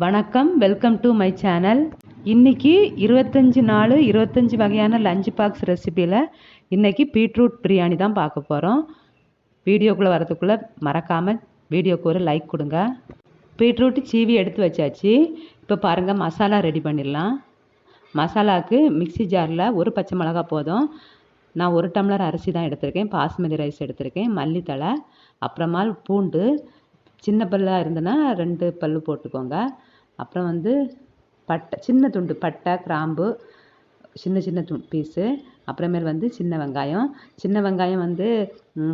வணக்கம் welcome to my channel இன்னைக்கு இருபத்தஞ்சி நாலு இருபத்தஞ்சி வகையான லஞ்ச் பாக்ஸ் ரெசிப்பியில் இன்றைக்கி பீட்ரூட் பிரியாணி தான் பார்க்க போகிறோம் வீடியோக்குள்ளே வரதுக்குள்ளே மறக்காமல் வீடியோக்கு ஒரு லைக் கொடுங்க. பீட்ரூட் சீவி எடுத்து வச்சாச்சு. இப்போ பாருங்கள் மசாலா ரெடி பண்ணிடலாம். மசாலாவுக்கு மிக்ஸி ஜாரில் ஒரு பச்சை மிளகா போதும். நான் ஒரு டம்ளர் அரிசி தான் எடுத்திருக்கேன். பாஸ்மதி ரைஸ் எடுத்திருக்கேன். மல்லித்தழை அப்புறமா பூண்டு சின்ன பல்லாக இருந்ததுன்னா ரெண்டு பல் போட்டுக்கோங்க. அப்புறம் வந்து பட்டை சின்ன துண்டு பட்டை கிராம்பு சின்ன சின்ன து பீஸு அப்புறமேல் வந்து சின்ன வெங்காயம். சின்ன வெங்காயம் வந்து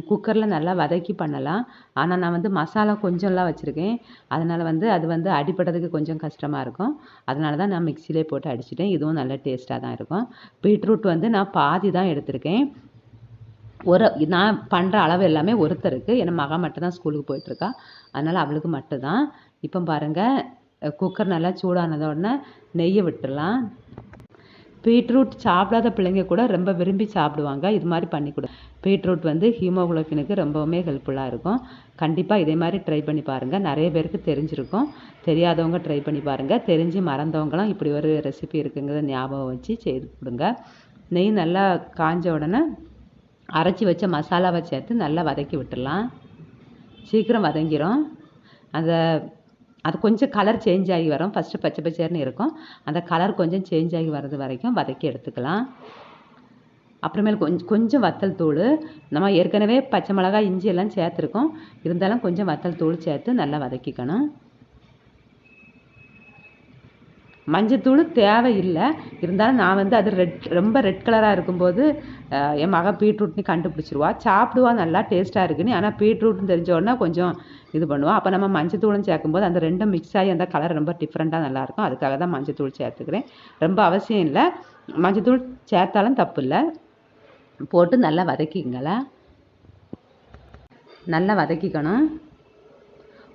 குக்கரில் நல்லா வதக்கி பண்ணலாம். ஆனால் நான் வந்து மசாலா கொஞ்சம்லாம் வச்சுருக்கேன். அதனால் வந்து அது வந்து அடிபடுறதுக்கு கொஞ்சம் கஷ்டமாக இருக்கும். அதனால தான் நான் மிக்சிலே போட்டு அடிச்சிட்டேன். இதுவும் நல்ல டேஸ்ட்டாக தான் இருக்கும். பீட்ரூட் வந்து நான் பாதி தான் எடுத்திருக்கேன். ஒரு நான் பண்ணுற அளவு எல்லாமே ஒருத்தருக்கு. ஏன்னா மகா மட்டும் தான் ஸ்கூலுக்கு போயிட்டுருக்கா அதனால் அவளுக்கு மட்டும்தான். இப்போ பாருங்கள் குக்கர் நல்லா சூடானத உடனே நெய்யை விட்டுடலாம். பீட்ரூட் சாப்பிடாத பிள்ளைங்க கூட ரொம்ப விரும்பி சாப்பிடுவாங்க. இது மாதிரி பண்ணி கொடு. பீட்ரூட் வந்து ஹீமோகுளோபினுக்கு ரொம்பவுமே ஹெல்ப்ஃபுல்லாக இருக்கும். கண்டிப்பாக இதே மாதிரி ட்ரை பண்ணி பாருங்கள் நிறைய பேருக்கு தெரிஞ்சிருக்கும். தெரியாதவங்க ட்ரை பண்ணி பாருங்கள் தெரிஞ்சு மறந்தவங்களாம் இப்படி ஒரு ரெசிபி இருக்குங்கிறத ஞாபகம் வச்சு செய்து கொடுங்க. நெய் நல்லா காஞ்ச உடனே அரைச்சி வச்ச மசாலாவை சேர்த்து நல்லா வதக்கி விட்டுடலாம். சீக்கிரம் வதங்கிரும். அந்த அது கொஞ்சம் கலர் சேஞ்ச் ஆகி வரும். ஃபஸ்ட்டு பச்சை பச்சைன்னு இருக்கும். அந்த கலர் கொஞ்சம் சேஞ்ச் ஆகி வர்றது வரைக்கும் வதக்கி எடுத்துக்கலாம். அப்புறமேல் கொஞ்சம் கொஞ்சம் வத்தல் தூள். நம்ம ஏற்கனவே பச்சை மிளகாய் இஞ்சி எல்லாம் சேர்த்துருக்கோம். இருந்தாலும் கொஞ்சம் வத்தல் தூள் சேர்த்து நல்லா வதக்கிக்கணும். மஞ்சத்தூள் தேவையில்லை. இருந்தாலும் நான் வந்து அது ரெட் ரொம்ப ரெட் கலராக இருக்கும்போது என் மக பீட்ரூட்னு கண்டுபிடிச்சிருவா. சாப்பிடுவா நல்லா டேஸ்ட்டாக இருக்குன்னு ஆனால் பீட்ரூட்னு தெரிஞ்ச உடனே கொஞ்சம் இது பண்ணுவோம் அப்போ நம்ம மஞ்சத்தூளும் சேர்க்கும்போது அந்த ரெண்டும் மிக்ஸ் ஆகி அந்த கலர் ரொம்ப டிஃப்ரெண்ட்டாக நல்லாயிருக்கும் அதுக்காக தான் மஞ்சத்தூள் சேர்த்துக்கிறேன். ரொம்ப அவசியம் இல்லை. மஞ்சத்தூள் சேர்த்தாலும் தப்பு இல்லை. போட்டு நல்லா வதக்கிங்களா நல்லா வதக்கிக்கணும்.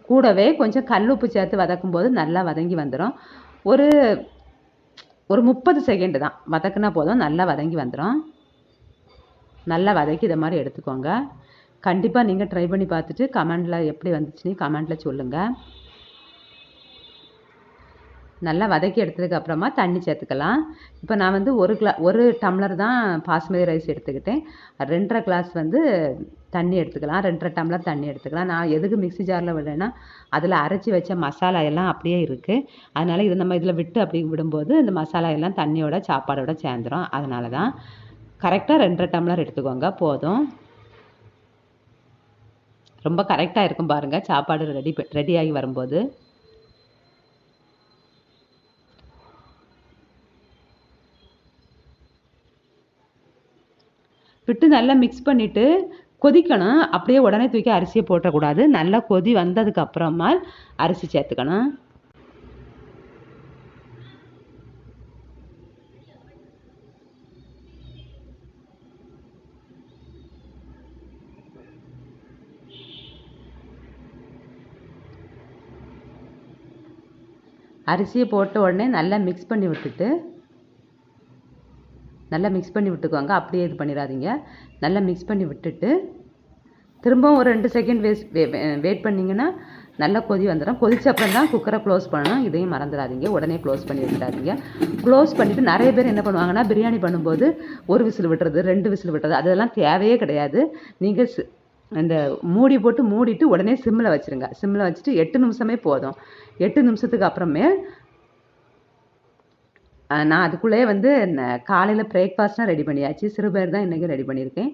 கூடவே கொஞ்சம் கல் உப்பு சேர்த்து வதக்கும்போது நல்லா வதங்கி வந்துடும் ஒரு ஒரு முப்பது செகண்டு தான். வதக்குனா போதும். நல்லா வதங்கி வந்துடும் நல்லா வதக்கி இதை மாதிரி எடுத்துக்கோங்க. கண்டிப்பாக நீங்கள் ட்ரை பண்ணி பார்த்துட்டு கமெண்டில் எப்படி வந்துச்சுன்னு கமெண்டில் சொல்லுங்கள் நல்லா வதக்கி எடுத்ததுக்கு அப்புறமா தண்ணி சேர்த்துக்கலாம். இப்போ நான் வந்து ஒரு கிளா ஒரு டம்ளர் தான் பாஸ்மதி ரைஸ் எடுத்துக்கிட்டேன். ரெண்டரை கிளாஸ் வந்து தண்ணி எடுத்துக்கலாம். ரெண்டரை டம்ளர் தண்ணி எடுத்துக்கலாம். நான் எதுக்கு மிக்ஸி ஜாரில் விடுறேன்னா அதில் அரைச்சி வச்ச மசாலா எல்லாம் அப்படியே இருக்குது அதனால் இது நம்ம இதில் விட்டு அப்படி விடும்போது இந்த மசாலா எல்லாம் தண்ணியோட சாப்பாடோட சேர்ந்துடும் அதனால தான் கரெக்டாக ரெண்டரை டம்ளர் எடுத்துக்கோங்க. போதும். ரொம்ப கரெக்டாக இருக்கும் பாருங்கள் சாப்பாடு ரெடி ரெடி ஆகி வரும்போது. விட்டு நல்லா மிக்ஸ் பண்ணிவிட்டு கொதிக்கணும். அப்படியே உடனே தூக்கி அரிசியை போட்டக்கூடாது. நல்லா கொதி வந்ததுக்கு அப்புறமா அரிசி சேர்த்துக்கணும். அரிசியை போட்ட உடனே நல்லா மிக்ஸ் பண்ணி விட்டுட்டு நல்லா மிக்ஸ் பண்ணி விட்டுக்கோங்க. அப்படியே இது பண்ணிடாதீங்க. நல்லா மிக்ஸ் பண்ணி விட்டுட்டு திரும்பவும் ஒரு ரெண்டு செகண்ட் வேஸ்ட் வெயிட் பண்ணிங்கன்னா நல்லா கொதி வந்துடும். கொதிச்ச அப்புறம் தான் குக்கரை க்ளோஸ் பண்ணணும். இதையும் மறந்துடாதீங்க. உடனே க்ளோஸ் பண்ணி விட்டுடாதீங்க. க்ளோஸ் பண்ணிவிட்டு நிறைய பேர் என்ன பண்ணுவாங்கன்னா பிரியாணி பண்ணும்போது ஒரு விசில் விட்டுறது ரெண்டு விசில் விட்டுறது அதெல்லாம் தேவையே கிடையாது. நீங்கள் அந்த மூடி போட்டு மூடிட்டு உடனே சிம்மில் வச்சுருங்க. சிம்மில் வச்சுட்டு எட்டு நிமிஷமே போதும். எட்டு நிமிஷத்துக்கு அப்புறமே நான் அதுக்குள்ளேயே வந்து காலையில் பிரேக்ஃபாஸ்ட்லாம் ரெடி பண்ணியாச்சு. சிறுபயிர் தான் இன்றைக்கி ரெடி பண்ணியிருக்கேன்.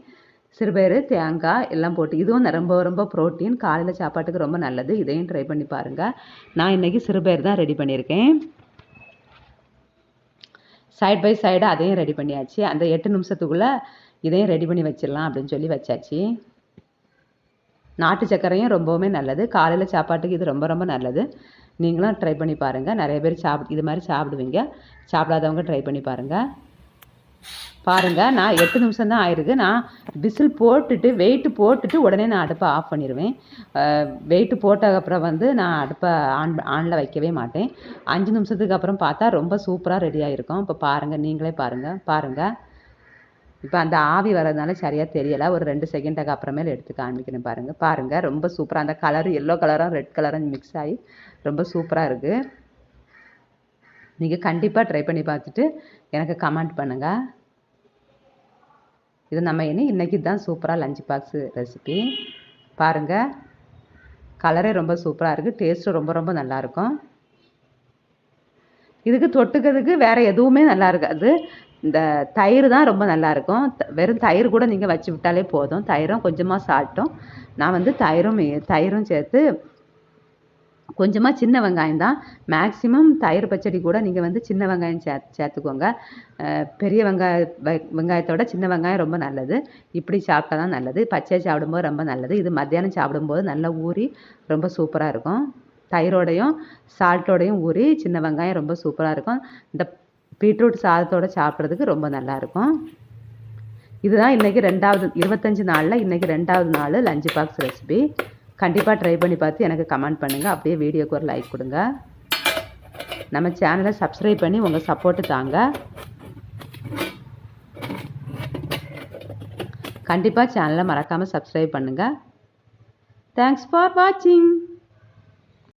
சிறுபயிறு தேங்காய் எல்லாம் போட்டு இதுவும் ரொம்ப ரொம்ப ப்ரோட்டீன் காலையில் சாப்பாட்டுக்கு ரொம்ப நல்லது. இதையும் ட்ரை பண்ணி பாருங்கள் நான் இன்றைக்கி சிறுபயிர் தான் ரெடி பண்ணியிருக்கேன். சைட் பை சைடு அதையும் ரெடி பண்ணியாச்சு. அந்த எட்டு நிமிஷத்துக்குள்ளே இதையும் ரெடி பண்ணி வச்சிடலாம் அப்படின்னு சொல்லி வச்சாச்சு. நாட்டு சர்க்கரையும் ரொம்பவுமே நல்லது. காலையில் சாப்பாட்டுக்கு இது ரொம்ப ரொம்ப நல்லது. நீங்களும் ட்ரை பண்ணி பாருங்கள் நிறைய பேர் சாப்பிட் இது மாதிரி சாப்பிடுவீங்க. சாப்பிடாதவங்க ட்ரை பண்ணி பாருங்கள் பாருங்கள் நான் எட்டு நிமிஷம் தான் ஆயிருக்கு. நான் விசில் போட்டுட்டு வெயிட்டு போட்டுட்டு உடனே நான் அடுப்பை ஆஃப் பண்ணிடுவேன் வெயிட்டு போட்டதுக்கப்புறம் வந்து நான் அடுப்பை ஆன் ஆனில் வைக்கவே மாட்டேன். அஞ்சு நிமிஷத்துக்கு அப்புறம் பார்த்தா ரொம்ப சூப்பராக ரெடி ஆகிருக்கும் இப்போ பாருங்கள் நீங்களே பாருங்கள் பாருங்கள் இப்போ அந்த ஆவி வர்றதுனால சரியாக தெரியலை. ஒரு ரெண்டு செகண்டுக்கு அப்புறமேல எடுத்து காமிக்கணும் பாருங்கள் பாருங்கள் ரொம்ப சூப்பராக அந்த கலர் எல்லோ கலரும் ரெட் கலரும் மிக்ஸ் ஆகி ரொம்ப சூப்பராக இருக்குது நீங்கள் கண்டிப்பாக ட்ரை பண்ணி பார்த்துட்டு எனக்கு கமெண்ட் பண்ணுங்கள் இது நம்ம இனி இன்றைக்கி தான் சூப்பராக லஞ்ச் பாக்ஸு ரெசிபி பாருங்கள் கலரே ரொம்ப சூப்பராக இருக்குது டேஸ்ட்டும் ரொம்ப ரொம்ப நல்லாயிருக்கும் இதுக்கு தொட்டுக்கிறதுக்கு வேறு எதுவுமே நல்லா இருக்காது. இந்த தயிர் தான் ரொம்ப நல்லாயிருக்கும் வெறும் தயிர் கூட நீங்கள் வச்சு விட்டாலே போதும். தயிரும் கொஞ்சமாக சால்ட்டும். நான் வந்து தயிரும் தயிரும் சேர்த்து கொஞ்சமாக சின்ன வெங்காயம் தான். மேக்ஸிமம் தயிர் பச்சடி கூட நீங்கள் வந்து சின்ன வெங்காயம் சே சேர்த்துக்கோங்க. பெரிய வெங்காய வெங்காயத்தோட சின்ன வெங்காயம் ரொம்ப நல்லது. இப்படி சாப்பிட்டா தான் நல்லது. பச்சையாக சாப்பிடும்போது ரொம்ப நல்லது. இது மத்தியானம் சாப்பிடும்போது நல்லா ஊறி ரொம்ப சூப்பராக இருக்கும். தயிரோடையும் சால்ட்டோடையும் ஊறி சின்ன வெங்காயம் ரொம்ப சூப்பராக இருக்கும். இந்த பீட்ரூட் சாதத்தோட சாப்பிட்றதுக்கு ரொம்ப நல்லாயிருக்கும். இதுதான் இன்றைக்கி ரெண்டாவது இருபத்தஞ்சி நாளில் இன்றைக்கி ரெண்டாவது நாள் லஞ்ச் பாக்ஸ் ரெசிபி கண்டிப்பாக ட்ரை பண்ணி பார்த்து எனக்கு கமெண்ட் பண்ணுங்கள் அப்படியே வீடியோக்கு ஒரு லைக் கொடுங்க. நம்ம சேனலை சப்ஸ்கிரைப் பண்ணி உங்கள் சப்போர்ட்டு தாங்க. கண்டிப்பாக சேனலை மறக்காமல் சப்ஸ்கிரைப் பண்ணுங்கள் தேங்க்ஸ் ஃபார் வாட்சிங்